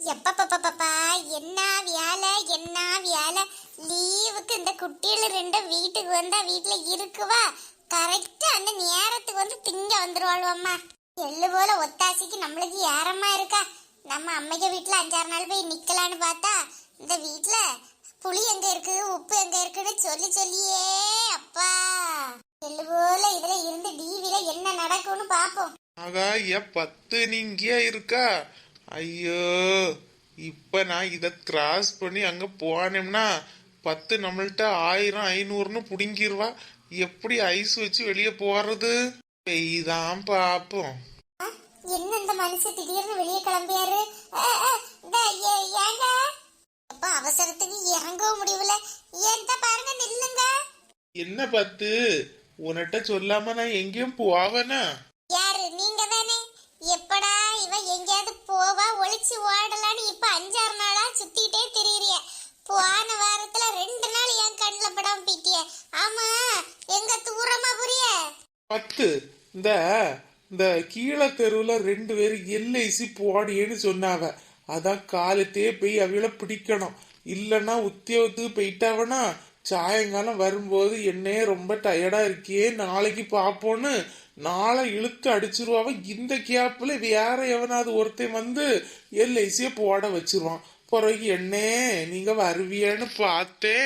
எப்பப்பப்பப்பா என்ன வேலை என்ன வேலை? லீவுக்கு இந்த குட்டியில ரெண்டும் வீட்டுக்கு வந்தா வீட்டுல இருக்குவா? கரெக்டா அந்த நேரத்துக்கு வந்து திங்க வந்துருவாள்வம்மா. எள்ளு போல ஒத்தாசிக்கு நம்மளுக்கு ஏறமா இருக்கா? நம்ம அம்மைக்க வீட்டுல அஞ்சாறு நாள் போய் நிக்கலான்னு பார்த்தா இந்த வீட்டுல புளி எங்க இருக்கு உப்பு எங்க இருக்குன்னு சொல்லி சொல்லியே அப்பா. எள்ளு போல இதுல இருந்து டிவில என்ன நடக்கும்னு பாப்போம். ஆகா என் பத்து நீங்க இருக்கா? ஐயோ இப்ப நான் இத கிராஸ் பண்ணி அங்க போனோம்னா பத்து நம்மள்ட்ட ஆயிரம் ஐநூறுன்னு புடுங்கிருவா. எப்படி ஐஸ் வச்சு வெளியே போறது? பெய்தான் பாப்போம். என்ன இந்த மனுஷன் திடீர்னு வெளியே கிளம்பியாரு? ஏங்க? அப்ப அவசரத்துக்கு இறங்கவும் முடியல ஏன் பாருங்க நில்லுங்க. என்ன பத்து? உன்கிட்ட சொல்லாம நான் எங்கேயும் போவனா? யாரு நீங்க தானே எப்படா இவ எங்கேயாவது போவா ஒளிச்சு ஓடலான்னு இப்ப அஞ்சாறு நாளா சுத்திட்டே தெரியறிய. போன வாரத்துல ரெண்டு நாள் என் கண்ணில் படம் போயிட்டிய ஆமா எங்க தூரமா புரிய பத்து. இந்த இந்த கீழே தெருவுல ரெண்டு பேரும் எல்ஐசி போடியேன்னு சொன்னாவ. அதான் காலத்தையே போய் அவளை பிடிக்கணும். இல்லைன்னா உத்தியோகத்துக்கு போயிட்டாவனா? சாயங்காலம் வரும்போது என்னையே ரொம்ப டயர்டா இருக்கியே நாளைக்கு பார்ப்போன்னு நாளை இழுத்து அடிச்சிருவாவ. இந்த கேப்ல வேற எவனாவது ஒருத்தன் வந்து எல்ஐசிய போட வச்சிருவான். பிறகு என்னே நீங்க வருவியன்னு பார்த்தே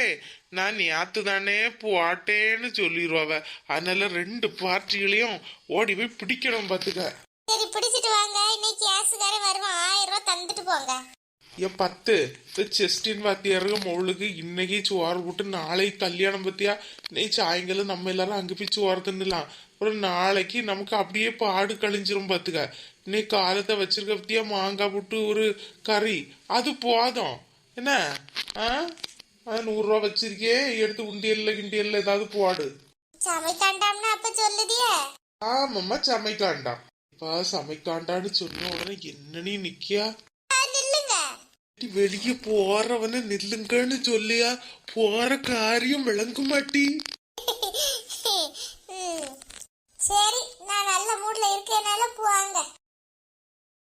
நான் நேத்து தானே போட்டேன்னு சொல்லிடுவாவ அதனால ரெண்டு பார்ட்டிகளையும் ஓடி போய் பிடிக்கணும் பாத்துக்க. சரி பிடிச்சிட்டு வாங்க. இன்னைக்கு கேஸுக்காரன் வருவான் ஆயிரம் ரூபாய் தந்துட்டு போங்க. என் பத்து? இந்த செஸ்டின் வாத்தியாருக்கு மொழுக்கு இன்னைக்கு சோறு போட்டு நாளைக்கு கல்யாணம் பத்தியா? இன்னைக்கு சாயங்காலம் நம்ம எல்லாரும் அங்க போய் சோறு தின்னலாம். அப்புறம் நாளைக்கு நமக்கு அப்படியே பாடு கழிஞ்சிரும் பாத்துக்க. இன்னைக்கு காலத்தை வச்சிருக்க பத்தியா? மாங்காய் போட்டு ஒரு கறி. அது போதும். என்ன? ஆ? ஆ, நூறுரூவா வச்சிருக்கே எடுத்து உண்டியல்ல கிண்டியல்ல ஏதாவது போடு. சமைக்காண்டாம்னா அப்ப சொல்லுதியே. ஆமாம்மா சமைக்காண்டாம். இப்ப சமைக்காண்டான்னு சொன்ன உடனே என்ன நீ நிக்கியா? வெளிய போறவன நில்லுங்கன்னு சொல்லியா போற காரியம் விளங்க மாட்டி சரி நான் நல்ல மூட்ல இருக்கேனால போவாங்க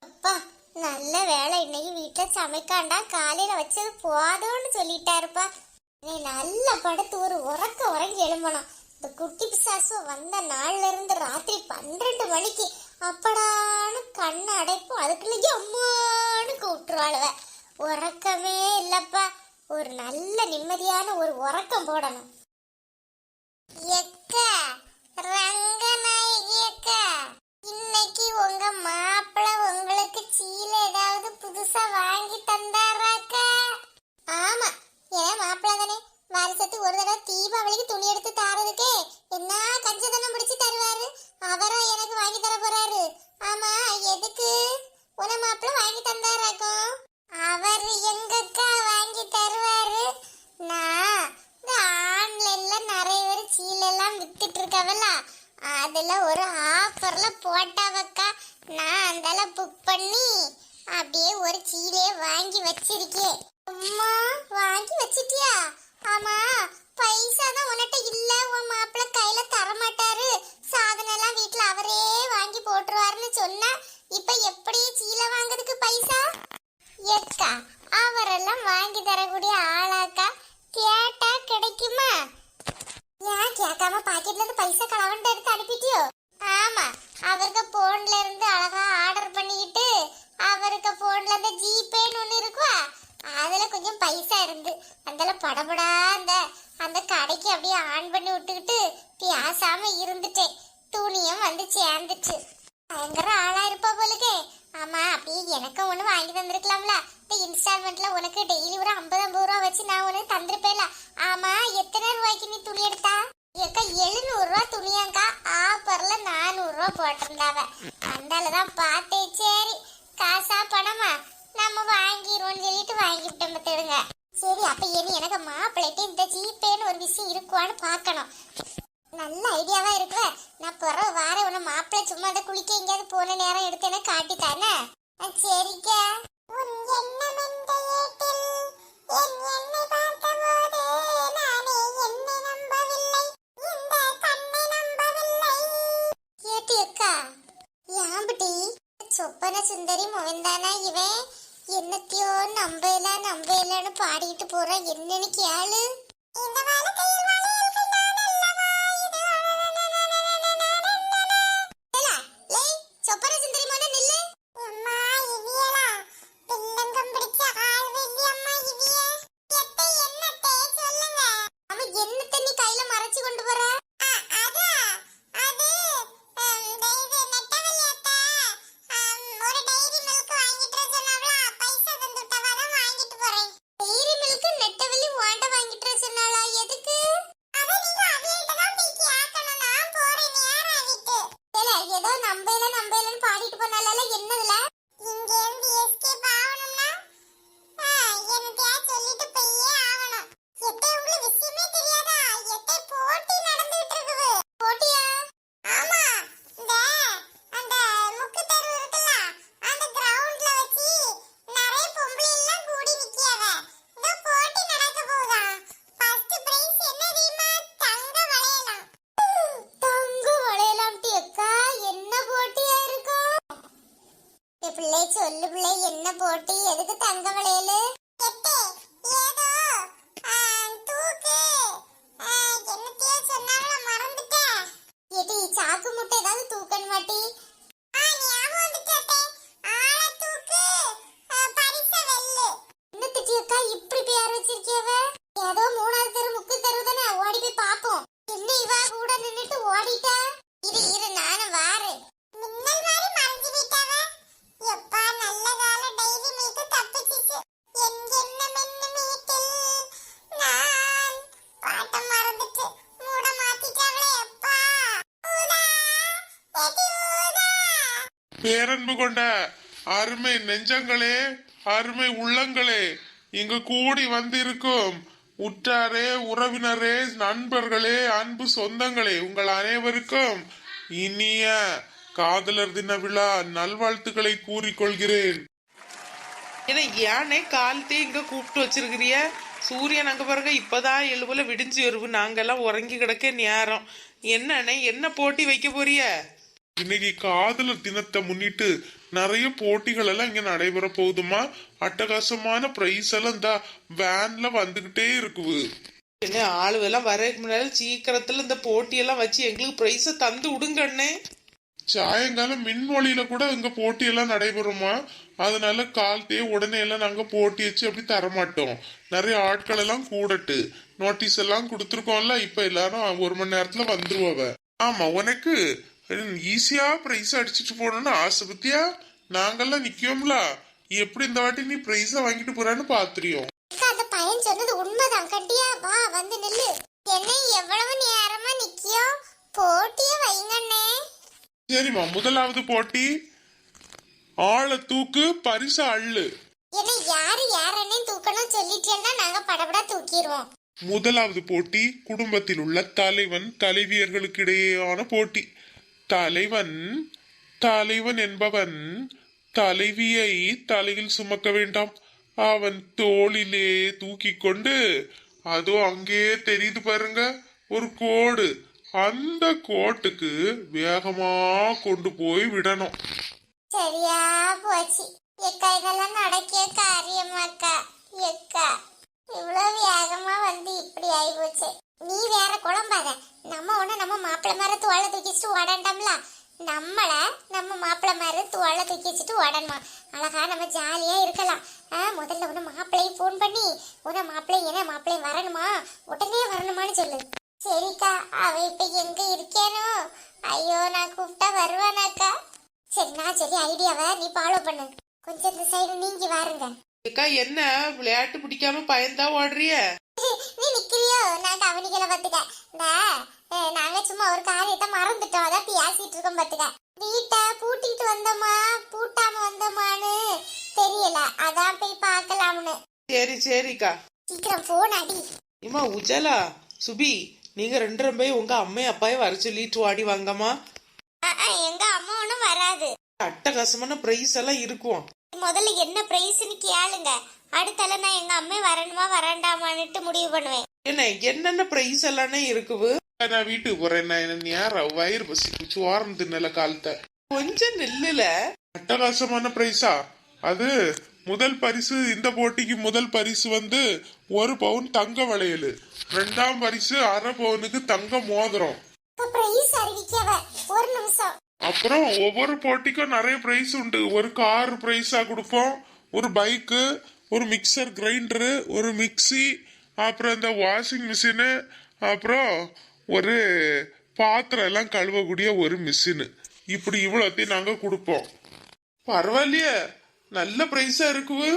அப்பா நல்ல வேலை இன்னைக்கு வீட்டுல சமைக்காண்டா காலையில வச்சது போதும்னு சொல்லிட்டாருப்பா நீ நல்ல படுத்து ஒரு உறக்க உறங்கி எழும்பணும் இந்த குட்டி பிசாசு வந்த நாள்ல இருந்து ராத்திரி பன்னிரண்டு மணிக்கு அப்படான்னு கண்ணு அடைப்பும் அதுக்குள்ள அம்மானு கூப்பிட்டுருவாளுவேன் உறக்கமே இல்லப்பா. ஒரு நல்ல நிம்மதியான ஒரு உறக்கம் போடணும். எக்கா ரங்கநாயகி அக்கா இன்னைக்கு உங்க மாப்பிள்ள உங்களுக்கு சீல ஏதாவது புதுசா வாங்கி தந்தாராக்கா? ஆமா ஏன் மாப்பிள்ள தானே. வருஷத்துக்கு ஒரு தடவை தீபாவளிக்கு துணி எடுத்து தாரதுக்கே என்ன கஞ்சதனம் பிடிச்சு தருவாரு? அவரா எனக்கு வாங்கி தர போறாரு. ஆமா எதுக்கு? உன மாப்பிள்ள வாங்கி தந்தாராக்கும். அவர் எங்கக்கா வாங்கி தருவாரு? நான் இந்த ஆன்லைன்ல நிறைய பேர் சீலெல்லாம் வித்துட்டு இருக்கவல்ல அதுல ஒரு ஆஃபர்ல போட்டாவக்கா. நான் அந்தால புக் பண்ணி அப்படியே ஒரு சீலையே வாங்கி வச்சிருக்கேன். அம்மா வாங்கி வச்சிட்டியா? ஆமா பைசா தான் உன்கிட்ட இல்ல. உன் மாப்பிள்ள கையில தர மாட்டாரு சாதனம் எல்லாம் வீட்டுல அவரே வாங்கி போட்டுருவாருன்னு சொன்னா இப்ப எப்படி சீலை வாங்குறதுக்கு பைசா? எக்கா அவரெல்லாம் வாங்கி தரக்கூடிய ஆளாக்கா. கேட்டா கிடைக்குமா? ஏன் கேட்காம பாக்கெட்ல இருந்து பைசா களவண்டு எடுத்து அனுப்பிட்டியோ? ஆமா அவருக்கு போன்ல இருந்து அழகா ஆர்டர் பண்ணிக்கிட்டு அவருக்கு போன்ல இருந்து ஜிபேன்னு ஒண்ணு இருக்குவா? அதுல கொஞ்சம் பைசா இருந்து. அந்தால படபடா அந்த அந்த கடைக்கு அப்படியே ஆன் பண்ணி விட்டுக்கிட்டு பேசாம இருந்துட்டேன். துணியும் வந்து சேர்ந்துச்சு. பயங்கர ஆளா இருப்பா போலுக்கே. ஆமா அப்படியே எனக்கும் ஒண்ணு வாங்கி தந்திருக்கலாம்ல. இந்த இன்ஸ்டால்மெண்ட்ல உனக்கு டெய்லி ஒரு ஐம்பது ஐம்பது ரூபா வச்சு நான் உனக்கு தந்திருப்பேல ஆமா எத்தனை ரூபாய்க்கு நீ துணி எடுத்தா? ஏக்கா எழுநூறு ரூபா துணியாங்கா ஆஃபர்ல நானூறு ரூபா போட்டிருந்தாவ. அந்தாலதான் பார்த்தேன் சரி காசா பணமா? நம்ம வாங்கிடுவோம்னு சொல்லிட்டு வாங்கிவிட்டோம் பார்த்துடுங்க. சரி அப்ப இனி எனக்கு மாப்பிள்ளைட்டு இந்த ஜிபேன்னு ஒரு விஷயம் இருக்குவான்னு பார்க்கணும். நல்ல ஐடியாவா இருக்கு நான் பிறகு வார உன மாப்பிள்ளை சும்மா அந்த குளிக்க எங்கேயாவது போன நேரம் எடுத்து எனக்கு காட்டி தானே சரிக்கா. உன் எண்ணம் எந்த ஏட்டில் என் எண்ணை பார்த்தபோது நானே என்னை நம்பவில்லை. இந்த கண்ணை நம்பவில்லை. கேட்டி அக்கா யாம்பட்டி சொப்பன சுந்தரி மோகன்தானா இவன்? என்ன என்னத்தையோ நம்பல நம்பலன்னு பாடிட்டு போறா. என்னன்னு கேளு இந்த வாழ்க்கையில் போட்டி? எதுக்கு தங்க வளையலு பேரன்பு கொண்ட அருமை நெஞ்சங்களே அருமை உள்ளங்களே இங்கு கூடி வந்திருக்கும் உற்றாரே உறவினரே நண்பர்களே அன்பு சொந்தங்களே உங்கள் அனைவருக்கும் இனிய காதலர் தின விழா நல்வாழ்த்துக்களை கூறிக்கொள்கிறேன். ஏன்னா ஏனே காலத்தே இங்க கூப்பிட்டு வச்சிருக்கிறிய சூரியன் அங்க பாருங்க இப்பதான் எழுபல விடிஞ்சு வருவு நாங்கெல்லாம் உறங்கி கிடக்க நேரம். என்னண்ணே என்ன போட்டி வைக்க போறிய இன்னைக்கு காதலர் தினத்தை முன்னிட்டு நிறைய போட்டிகள் எல்லாம் இங்க நடைபெற போகுதுமா அட்டகாசமான பிரைஸ் எல்லாம் இந்த வேன்ல வந்துகிட்டே இருக்குது. என்ன ஆளுவெல்லாம் வரதுக்கு முன்னால சீக்கிரத்துல இந்த போட்டியெல்லாம் வச்சு எங்களுக்கு பிரைஸ தந்து விடுங்க அண்ணே. சாயங்காலம் மின்மொழியில கூட இங்க போட்டி எல்லாம் நடைபெறுமா அதனால காலத்தையே உடனே எல்லாம் நாங்க போட்டி வச்சு அப்படி தரமாட்டோம். நிறைய ஆட்கள் எல்லாம் கூடட்டு. நோட்டீஸ் எல்லாம் கொடுத்துருக்கோம்ல இப்ப எல்லாரும் ஒரு மணி நேரத்துல வந்துருவாவ ஆமா உனக்கு ஈஸியா பிரைஸ் அடிச்சிட்டு போகணும்னு ஆசை பத்தியா? நாங்கெல்லாம் நிக்கோம்ல. எப்படி இந்த வாட்டி நீ பிரைஸ வாங்கிட்டு போறான்னு பாத்துறியோம் அக்கா, அந்த பையன் சொன்னது உண்மைதான். கண்டியா? வா வந்து நில்லு. என்ன எவ்வளவு நேரமா நிக்கியோ? போட்டிய வைங்கண்ணே சரிம்மா முதலாவது போட்டி. ஆளை தூக்கு பரிசு அள்ளு. என்ன யாரு யாரன்னே தூக்கணும் சொல்லிட்டேன்னா நாங்க படபடா தூக்கிடுவோம். முதலாவது போட்டி குடும்பத்தில் உள்ள தலைவன் தலைவியர்களுக்கு இடையேயான போட்டி. தலைவன் தலைவன் என்பவன் தலைவியை தலையில் சுமக்க வேண்டாம். அவன் தோளிலே தூக்கி கொண்டு அதோ அங்கே தெரியுது பாருங்க ஒரு கோடு. அந்த கோட்டுக்கு வேகமா கொண்டு போய் விடணும். சரியா போச்சு. எக்கா இதெல்லாம் நடக்கிய காரியமாக்கா. எக்கா இவ்வளவு வேகமா வந்து இப்படி ஆகி நீ வேற குழம்பாத. நம்ம ஒண்ணு நம்ம மாப்பிள்ள மாதிரி தோலை தூக்கிச்சுட்டு ஓடண்டாம்ல? நம்மள நம்ம மாப்பிள்ள மாதிரி தோலை தூக்கி வச்சுட்டு ஓடணுமா? அழகா நம்ம ஜாலியா இருக்கலாம். ஆ, முதல்ல உன மாப்பிள்ளையை ஃபோன் பண்ணி உன மாப்பிள்ளை என்ன மாப்பிள்ளை வரணுமா? உடனே வரணுமான்னு சொல்லு. சரிக்கா அவ இப்ப எங்க இருக்கேனோ? ஐயோ நான் கூப்பிட்டா வருவானாக்கா? சரி நான் சரி ஐடியாவை நீ ஃபாலோ பண்ணு. கொஞ்சம் இந்த சைடு நீங்கி வாருங்க. அக்கா என்ன? விளையாட்டு பிடிக்காம பயந்தா ஓடுறிய? நீ நிக்கிறியோ? நான் கவனிக்கல பாத்துக்க. இந்த நாங்க சும்மா ஒரு காரியத்தை மறந்துட்டோம். அதான் பேசிட்டு இருக்கோம் பாத்துக்க. வீட்டை பூட்டிட்டு வந்தோமா? பூட்டாம வந்தோமான்னு தெரியல. அதான் போய் பார்க்கலாம்னு சரி சரிக்கா. சீக்கிரம் போன் அடி. இம்மா உஜலா சுபி நீங்க ரெண்டு போய் உங்க அம்மையும் அப்பாயும் வர சொல்லிட்டு வாடி வாங்கம்மா. எங்க அம்மா ஒன்றும் வராது. அட்டகாசமான பிரைஸ் எல்லாம் இருக்கும். முதல்ல என்ன பிரைஸ்னு கேளுங்க. அடுத்தால நான் எங்க அம்மா வரணுமா வரண்டாமான்னுட்டு முடிவு பண்ணுவேன். என்ன என்னென்ன பிரைஸ் எல்லாமே இருக்குது நான் வீட்டுக்கு போறேன் என்ன நேரம் வயிறு பசி ஓரம் தின்னல காலத்தை. கொஞ்சம் நில்லுல. அட்டகாசமான பிரைஸா அது முதல் பரிசு இந்த போட்டிக்கு முதல் பரிசு வந்து ஒரு பவுன் தங்க வளையல். ரெண்டாம் பரிசு அரை பவுனுக்கு தங்க மோதிரம். ஒரு நிமிஷம். அப்புறம் ஒவ்வொரு போட்டிக்கும் நிறைய பிரைஸ் உண்டு. ஒரு கார் பிரைஸா கொடுப்போம். ஒரு பைக்கு ஒரு மிக்சர் கிரைண்டரு ஒரு மிக்ஸி அப்புறம் இந்த வாஷிங் மிஷினு அப்புறம் ஒரு பாத்திரம் எல்லாம் கழுவக்கூடிய ஒரு மிஷினு இப்படி இவ்வளோத்தையும் நாங்கள் கொடுப்போம். பரவாயில்லையே. நல்ல பிரைஸா இருக்குவு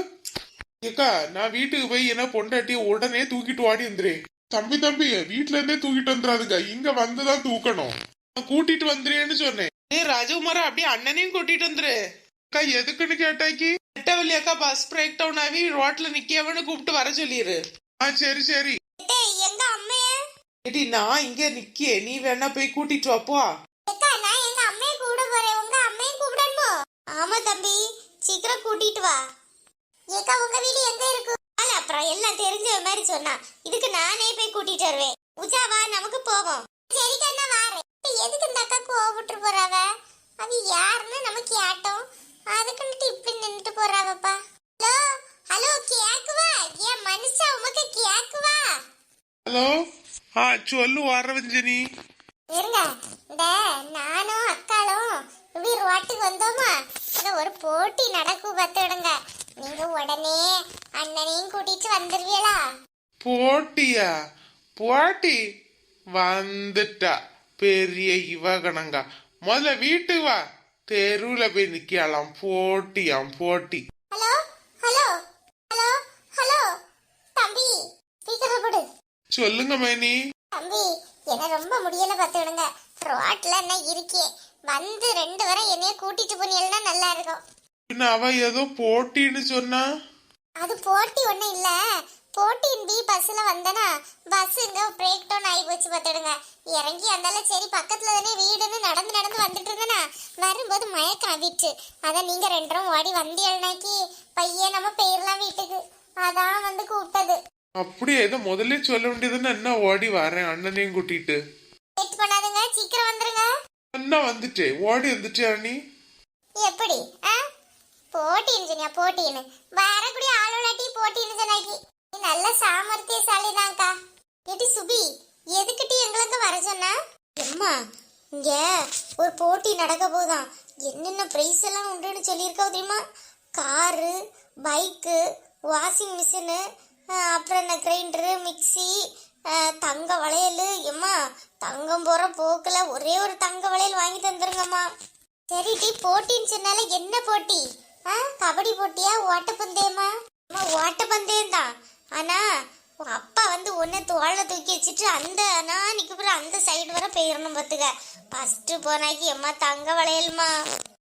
ஏக்கா நான் வீட்டுக்கு போய் என்ன பொண்டாட்டி உடனே தூக்கிட்டு வாடி வந்துடுறேன் தம்பி தம்பி வீட்டுல இருந்தே தூக்கிட்டு வந்துடாதுங்க. இங்க வந்துதான் தூக்கணும். நான் கூட்டிட்டு வந்துறேன்னு சொன்னேன். ஏய் ராஜகுமாரா அப்படியே அண்ணனையும் கூட்டிட்டு வந்துரு. அக்கா எதுக்குன்னு கேட்டாக்கி? நெட்டவள்ளி அக்கா பஸ் பிரேக் டவுன் ஆகி ரோட்ல நிக்கியவனு கூப்பிட்டு வர சொல்லிடு ஆ சரி சரி. டேய் எங்க அம்மைய ஏடி நான் இங்க நிக்கியே. நீ வேணா போய் கூட்டிட்டு வாப்போ அக்கா நான் எங்க அம்மைய கூட போறேன். உங்க அம்மையும் கூப்பிடணுமோ? ஆமா தம்பி. சீக்கிரம் கூட்டிட்டு வா. ஏக்கா உங்க வீடு எங்க இருக்கு? அப்புறம் எல்லாம் தெரிஞ்ச மாதிரி சொன்னா. இதுக்கு நானே போய் கூட்டிட்டு வருவேன். உஜா வா நமக்கு போவோம். சரி கண்ணா வாரேன் இப்ப எதுக்கு இந்த அக்கா கோவப்பட்டு போறாவ? அது யாருன்னு நமக்கு ஆட்டம் அதுக்குன்ட்டு இப்படி நின்னுட்டு போறாவப்பா. Hello hello கேக்குவா? ஏன் மனுஷா உமக்கு கேக்குவா? ஹலோ? ஆ சொல்லு வரவஞ்சனி இருங்க. இந்த நானும் அக்காளும் இப்படி ரோட்டுக்கு வந்தோமா? இந்த ஒரு போட்டி நடக்கும் பார்த்துடுங்க நீங்க உடனே அண்ணனையும் கூட்டிட்டு வந்துருவீங்களா? போட்டியா? போட்டி? வந்துட்டா. பெரிய இவகணங்க. முதல்ல வீட்டுக்கு வா. தெருவுல போய் நிக்கலாம் போட்டியாம் போட்டி. Hello hello hello hello. தம்பி போடு. சொல்லுங்க மேனி. தம்பி என்ன ரொம்ப முடியல பார்த்துடுங்க ரோட்ல என்ன இருக்கே. வந்து ரெண்டு வரை என்னைய கூட்டிட்டு போனீங்கன்னா நல்லா இருக்கும். பின்ன அவ ஏதோ போட்டின்னு சொன்னா? அது போட்டி ஒண்ணும் இல்ல. போட்டியின் பி பஸ்ல வந்தனா பஸ் இங்க பிரேக் டவுன் ஆகி போச்சு பார்த்துடுங்க. இறங்கி அந்தால சரி பக்கத்துல தானே வீடுன்னு நடந்து நடந்து வந்துட்டு இருந்தனா வரும்போது மயக்கம் ஆகிடுச்சு அதான் நீங்க ரெண்டரும் ஓடி வந்தியல்னாக்கி பையன் நம்ம போயிடலாம் வீட்டுக்கு. அதான் வந்து கூப்பிட்டது. அப்படியே ஏதோ முதல்ல சொல்ல வேண்டியதுன்னு என்ன ஓடி வரேன் அண்ணனையும் கூட்டிட்டு? வெயிட் பண்ணாதுங்க சீக்கிரம் வந்துருங்க. அண்ணா வந்துட்டே ஓடி வந்துட்டியா நீ எப்படி ஆ? போட்டின்னு சொன்னியா போட்டின்னு. வரக்கூடிய ஆளோலாட்டி போட்டின்னு சொன்னாக்கி. நீ நல்ல சாமர்த்தியசாலி தான்க்கா ஏடி சுபி எதுக்கிட்டு எங்களுக்கு வர சொன்னா? அம்மா இங்க ஒரு போட்டி நடக்க போதான் என்னென்ன பிரைஸ் எல்லாம் உண்டுன்னு சொல்லியிருக்கா தெரியுமா? காரு பைக்கு வாஷிங் மிஷினு அப்புறம் என்ன கிரைண்டரு மிக்சி தங்க வளையல். எம்மா தங்கம் போற போக்கில் ஒரே ஒரு தங்க வளையல் வாங்கி தந்துருங்கம்மா. சரி டி போட்டின்னு சொன்னால என்ன போட்டி? ஆ கபடி போட்டியா ஓட்டப்பந்தயமா? அம்மா ஓட்டப்பந்தயம் தான் ஆனா உன் அப்பா வந்து ஒன்னு தோளை தூக்கி வச்சுட்டு அந்த நான் நிக்க அந்த சைடு வர போயிடணும் பார்த்துக்க ஃபர்ஸ்ட் போனாக்கி அம்மா தங்க வளையல்மா.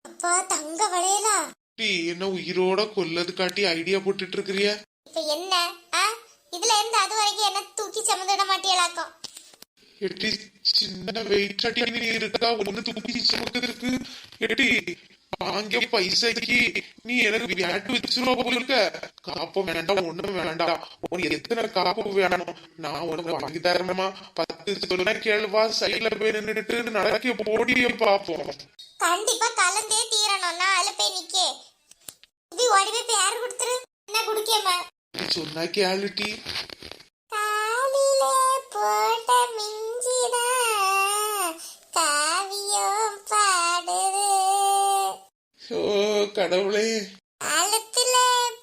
அப்பா தங்க வளையலா? டீ என்ன உயிரோட கொல்லது காட்டி ஐடியா போட்டுட்டு இருக்கிறிய? இப்ப என்ன ஆ? இதுல இருந்து அது வரைக்கும் என்ன தூக்கி சுமந்துட மாட்டியலாக்கும் எட்டி சின்ன வெயிட் அடி இருக்கா? ஒண்ணு தூக்கி சுமக்கிறதுக்கு எட்டி வாங்கிய பைசைக்கு நீ எனக்கு விளையாட்டு வச்சிருவா போல இருக்க. காப்பம் வேண்டாம் ஒண்ணும் வேண்டாம் உனக்கு எத்தனை காப்பு வேணும்? நான் உனக்கு வாங்கி தரணுமா? பத்து சொல்லுனா கேள்வா சைட்ல போய் நின்றுட்டு நடக்க போடிய பாப்போம். கண்டிப்பா கலந்தே தீரணும். அதுல போய் நிக்கே. இது ஓடி போய் பேர் கொடுத்துரு? என்ன குடிக்கமா சொன்னா கேளுட்டி காலிலே போட்ட மிஞ்சிதான் காவியம் பாடுது ஓ கடவுளே. கழுத்துல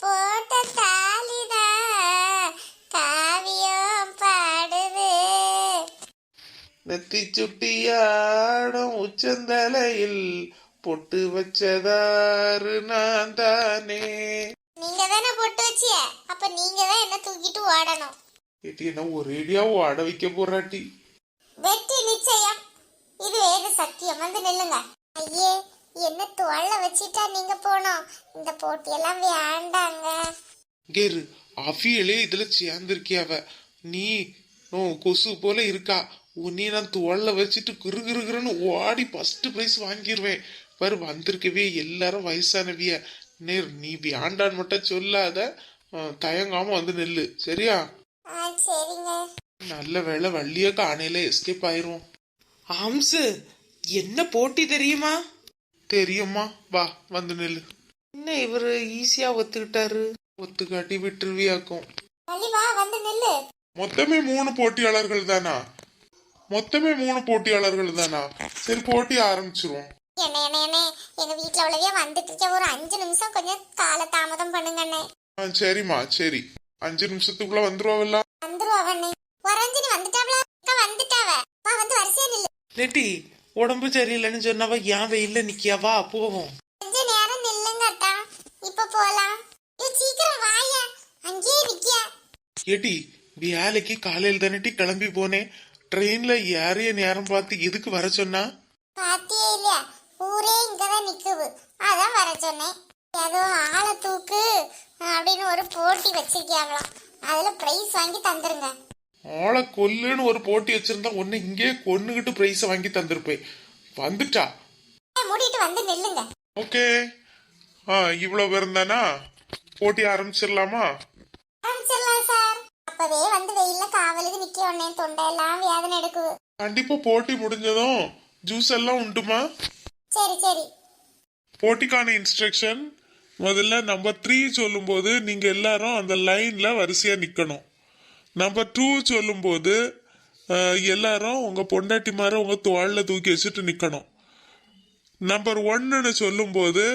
போட்ட தாலிதான் காவியம் பாடுது. நெத்தி சுட்டியாடும் உச்சந்தலையில் பொட்டு வச்சதாரு நான் தானே நீங்க தானே போட்டு வச்சிய? அப்ப நீங்க தான் என்ன தூக்கிட்டு ஓடணும்? இது என்ன ஒரேடியா ஆட வைக்க போறாட்டி? வெற்றி நிச்சயம். இது வேறு சத்தியம்? வந்து நில்லுங்க. ஐயே என்ன தோல்ல வச்சிட்டா நீங்க போனோம். இந்த போட்டியெல்லாம் வேண்டாங்க. கேரு அவியலே இதுல சேர்ந்திருக்கியாவ. நீ கொசு போல இருக்கா. உன்னை நான் தோல்ல வச்சுட்டு கிரு கிரு கிருன்னு ஓடி ஃபர்ஸ்ட் பிரைஸ் வாங்கிடுவேன் பாரு வந்திருக்கவே எல்லாரும் வயசானவிய. நேர் நீ வேண்டான்னு மட்டும் சொல்லாத. தயங்காம வந்து நெல்லு. சரியா? நல்ல வேளை வள்ளிய காணையில எஸ்கேப் ஆயிரும் ஆம்சு என்ன போட்டி தெரியுமா? தெரியுமா? வா வந்து நெல்லு. என்ன இவரு ஈஸியா ஒத்துக்கிட்டாரு? ஒத்துக்காட்டி விட்டுருவியாக்கும். மொத்தமே மூணு போட்டியாளர்கள் தானா? மொத்தமே மூணு போட்டியாளர்கள் தானா? சரி போட்டி ஆரம்பிச்சிருவோம். என்ன என்ன என்ன? எங்க வீட்ல உள்ளவே வந்துட்டு இருக்க ஒரு அஞ்சு நிமிஷம் கொஞ்சம் கால தாமதம் பண்ணுங்க அண்ணே. ஆ சரிம்மா சரி. அஞ்சு நிமிஷத்துக்குள்ள வந்துருவாவில்ல? வந்துருவா அண்ணே. வரஞ்சினி வந்துட்டாவளா? அக்கா வந்துட்டாவ. வா வந்து வரிசையா நில்லு. நெட்டி உடம்பு சரியில்லைன்னு சொன்னவ ஏன் வெயில்ல நிக்கியாவா போவோம். கொஞ்ச நேரம் நில்லுங்க அத்தா. இப்ப போலாம். சீக்கிரம் வாயா. அங்கேயே நிக்கியா? ஏடி வேலைக்கு காலையில் தானட்டி கிளம்பி போனேன். ட்ரெயின்ல ஏறிய நேரம் பார்த்து எதுக்கு வர சொன்னா? பாத்தியே இல்லையா? ஊரே இங்கதான் நிக்குது. அதான் வர சொன்னேன். ஏதோ ஆளை தூக்கு அப்படின்னு ஒரு போட்டி வச்சிருக்கியாங்களாம். அதுல பிரைஸ் வாங்கி தந்துருங்க. ஆளை கொல்லுன்னு ஒரு போட்டி வச்சிருந்தா உன்னை இங்கே கொன்னுகிட்டு பிரைஸ வாங்கி தந்திருப்பேன். வந்துட்டா? மூடிட்டு வந்து நில்லுங்க. ஓகே. ஆ இவ்வளவு பேரும் தானா போட்டி ஆரம்பிச்சிடலாமா? ஆரம்பிச்சிடலாம் சார். அப்பவே வந்து வெயில்ல காவலுக்கு நிக்க உடனே தொண்டையெல்லாம் வேதனை எடுக்குது. கண்டிப்பா போட்டி முடிஞ்சதும் ஜூஸ் எல்லாம் உண்டுமா? சரி சரி. போட்டிக்கான இன்ஸ்ட்ரக்ஷன் முதல்ல நம்பர் த்ரீ சொல்லும்போது நீங்க எல்லாரும் அந்த லைன்ல வரிசையா நிக்கணும். நம்பர் டூ சொல்லும்போது எல்லாரும் உங்கள் பொண்டாட்டி மாதிரி உங்கள் தோளில் தூக்கி வச்சுட்டு நிற்கணும் நம்பர் ஒன்னுன்னு சொல்லும்போது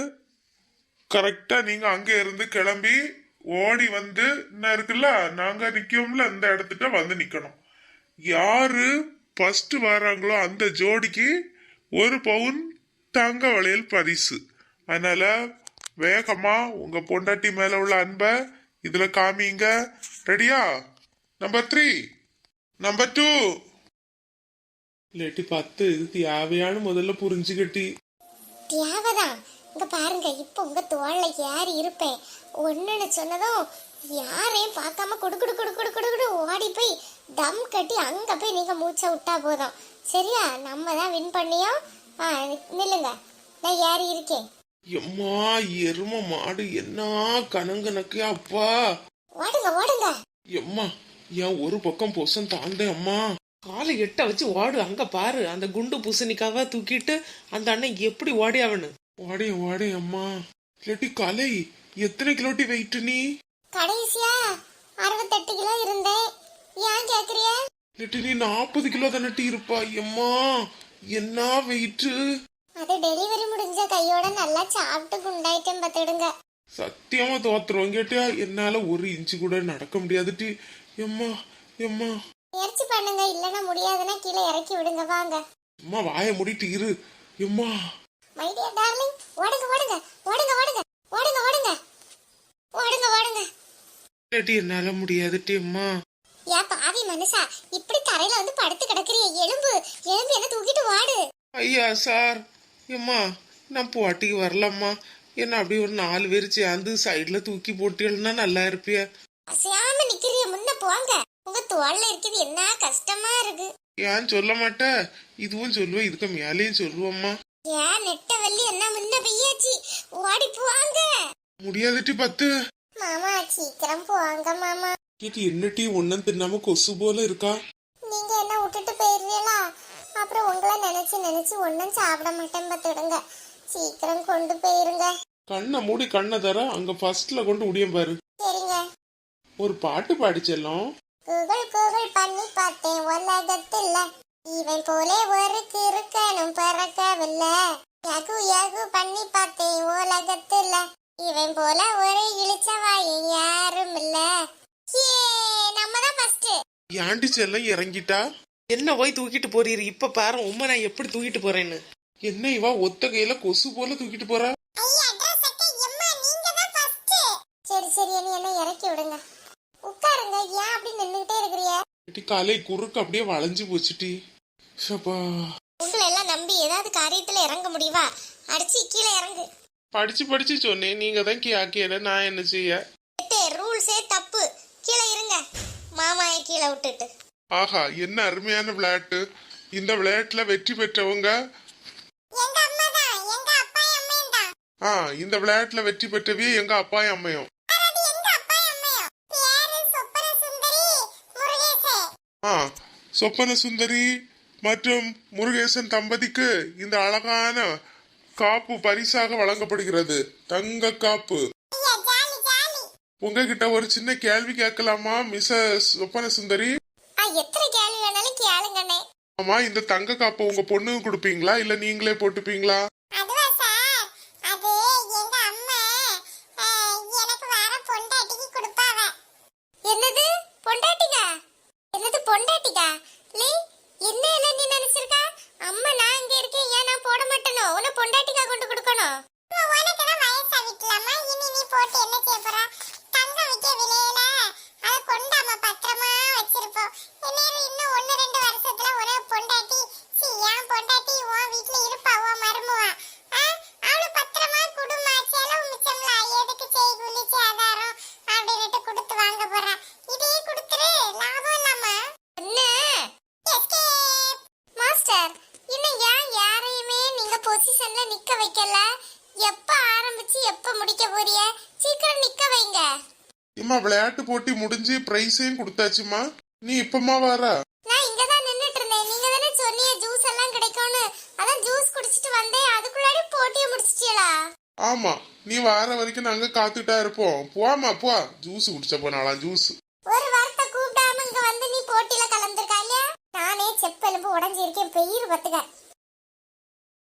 கரெக்டாக நீங்கள் அங்கே இருந்து கிளம்பி ஓடி வந்து என்ன இருக்குல்ல நாங்கள் நிற்கோம்ல அந்த இடத்துட்ட வந்து நிற்கணும் யாரு ஃபஸ்ட்டு வராங்களோ அந்த ஜோடிக்கு ஒரு பவுன் தங்க வளையல் பரிசு. அதனால் வேகமாக உங்கள் பொண்டாட்டி மேலே உள்ள அன்பை இதில் காமிங்க. ரெடியா நம்பர் த்ரீ நம்பர் டூ இல்லாட்டி பத்து இது தேவையான முதல்ல புரிஞ்சுக்கிட்டி தேவைதான் இங்க பாருங்க இப்ப உங்க தோல்ல யார் இருப்பேன் ஒண்ணுன்னு சொன்னதும் யாரையும் பார்க்காம குடு குடு குடு குடு குடு குடு ஓடி போய் தம் கட்டி அங்க போய் நீங்க மூச்சை விட்டா போதும் சரியா நம்ம தான் வின் பண்ணியோம் ஆ, நில்லுங்க நான் ஏறி இருக்கேன் எம்மா எரும மாடு என்ன கணங்கனக்கு அப்பா ஓடுங்க ஓடுங்க எம்மா ஏன் ஒரு பக்கம் பொசம் தாண்டேன் அம்மா? காலை எட்ட வச்சு ஓடு அங்க பாரு. அந்த குண்டு பூசணிக்காவ தூக்கிட்டு அந்த அண்ணன் எப்படி ஓடி அவனு? வாடே வாடே அம்மா. இல்லாட்டி கலை எத்தனை கிலோட்டி வெயிட் நீ? கடைசியா அறுபத்தெட்டு கிலோ இருந்தேன். ஏன் கேக்குறிய? இல்லாட்டி நீ நாற்பது கிலோ தானட்டி இருப்பா எம்மா என்ன வெயிட்டு அது டெலிவரி முடிஞ்ச கையோட நல்லா சாப்பிட்டு குண்டாயிட்டேன் பார்த்துடுங்க. சத்தியமா தோத்துருவோம் கேட்டியா என்னால ஒரு இன்ச்சு கூட நடக்க முடியாதுட்டி எம்மா எம்மா. முயற்சி பண்ணுங்க இல்லைன்னா முடியாதுன்னா கீழே இறக்கி விடுங்க வாங்க. அம்மா வாயை மூடிட்டு இரு. எம்மா. மை டியர் டார்லிங் ஓடுங்க ஓடுங்க ஓடுங்க ஓடுங்க ஓடுங்க ஓடுங்க. ஓடுங்க ஓடுங்க. இல்லாட்டி என்னால முடியாதுட்டி அம்மா ஏன் பாவி மனுஷா இப்படி தரையில வந்து படுத்து கிடக்குறிய எலும்பு எலும்பு என்ன தூக்கிட்டு ஓடு ஐயா சார். எம்மா நான் போட்டிக்கு வரலம்மா. என்ன அப்படியே ஒரு நாலு பேர் சேர்ந்து சைடுல தூக்கி போட்டீங்கன்னா நல்லா இருப்பிய. அசையாம நிக்கிறிய முன்ன போங்க. உங்க தோல்ல இருக்குது என்ன கஷ்டமா இருக்கு. ஏன் சொல்ல மாட்டேன் இதுவும் சொல்லுவேன் இதுக்கு மேலேயும் சொல்லுவோம்மா. ஏன் நெட்ட வள்ளி என்ன முன்ன பெய்யாச்சு? ஓடி போவாங்க முடியாதுட்டி பத்து. மாமா சீக்கிரம் போவாங்க மாமா. கேட்டு என்னட்டி ஒன்னும் தின்னாம கொசு போல இருக்கா? நீங்க என்ன விட்டுட்டு போயிருவீங்களா? அப்புறம் உங்களை நினைச்சு நினைச்சு ஒன்னும் சாப்பிட மாட்டேன் பார்த்துடுங்க. சீக்கிரம் கொண்டு போயிருங்க. கண்ணை மூடி கண்ணை தர அங்க ஃபர்ஸ்ட்ல கொண்டு உடியம் பாரு. ஒரு பாட்டு பாடிச்செல்லாம். கூகுள் கூகுள் பண்ணி பார்த்தேன் உலகத்துல. இவன் போல ஒரு கிறுக்கனும் பிறக்கவில்லை. யாகு யாகு பண்ணி பார்த்தேன் உலகத்துல. இவன் போல ஒரு இழிச்சவாயும் யாரும் இல்ல ஏ நம்ம தான் ஃபர்ஸ்ட் ஏன்டி செல்லம் இறங்கிட்டா? என்ன போய் தூக்கிட்டு போறீரு? இப்ப பாரு உண்மை நான் எப்படி தூக்கிட்டு போறேன்னு. என்ன இவா ஒத்த கையில கொசு போல தூக்கிட்டு போறா? ஐயா அட்ரஸ் அக்கா எம்மா நீங்க தான் ஃபர்ஸ்ட் சரி சரி என்ன இறக்கி விடுங்க. உட்காருங்க ஏன் அப்படி நின்னுகிட்டே இருக்கிறிய ஏட்டி காலை குறுக்கு அப்படியே வளைஞ்சு போச்சுட்டி ஷப்பா. உங்களை எல்லாம் நம்பி ஏதாவது காரியத்துல இறங்க முடியுவா அடிச்சு கீழே இறங்கு. படிச்சு படிச்சு சொன்னேன். நீங்க தான் கேட்கல நான் என்ன செய்ய? ரூல்ஸே தப்பு. கீழே இருங்க. மாமாயை கீழே விட்டுட்டு. ஆஹா என்ன அருமையான விளையாட்டு. இந்த விளையாட்டுல வெற்றி பெற்றவங்க? ஆ இந்த விளையாட்டுல வெற்றி பெற்றவே எங்க அப்பாயும் அம்மையும். ஆ சொப்பன சுந்தரி மற்றும் முருகேசன் தம்பதிக்கு இந்த அழகான காப்பு பரிசாக வழங்கப்படுகிறது. தங்க காப்பு. உங்ககிட்ட ஒரு சின்ன கேள்வி கேட்கலாமா மிஸ்ஸஸ் ஒப்பன சுந்தரி ஆமா இந்த தங்க காப்பை உங்க பொண்ணுக்கு கொடுப்பீங்களா இல்ல நீங்களே போட்டுப்பீங்களா? விளையாட்டு போட்டி முடிஞ்சு பிரைஸையும் கொடுத்தாச்சுமா நீ இப்பமா வர நான் இங்க தான் நின்னுட்டு இருந்தேன் நீங்க தானே சொன்னீங்க ஜூஸ் எல்லாம் கிடைக்கும்னு. அதான் ஜூஸ் குடிச்சிட்டு வந்தேன். அதுக்குள்ளாடி போட்டியை முடிச்சிட்டீங்களா ஆமா நீ வார வரைக்கும் நாங்க காத்துட்டா இருப்போம். போமா போ. ஜூஸ் குடிச்ச போனாலாம் ஜூஸ்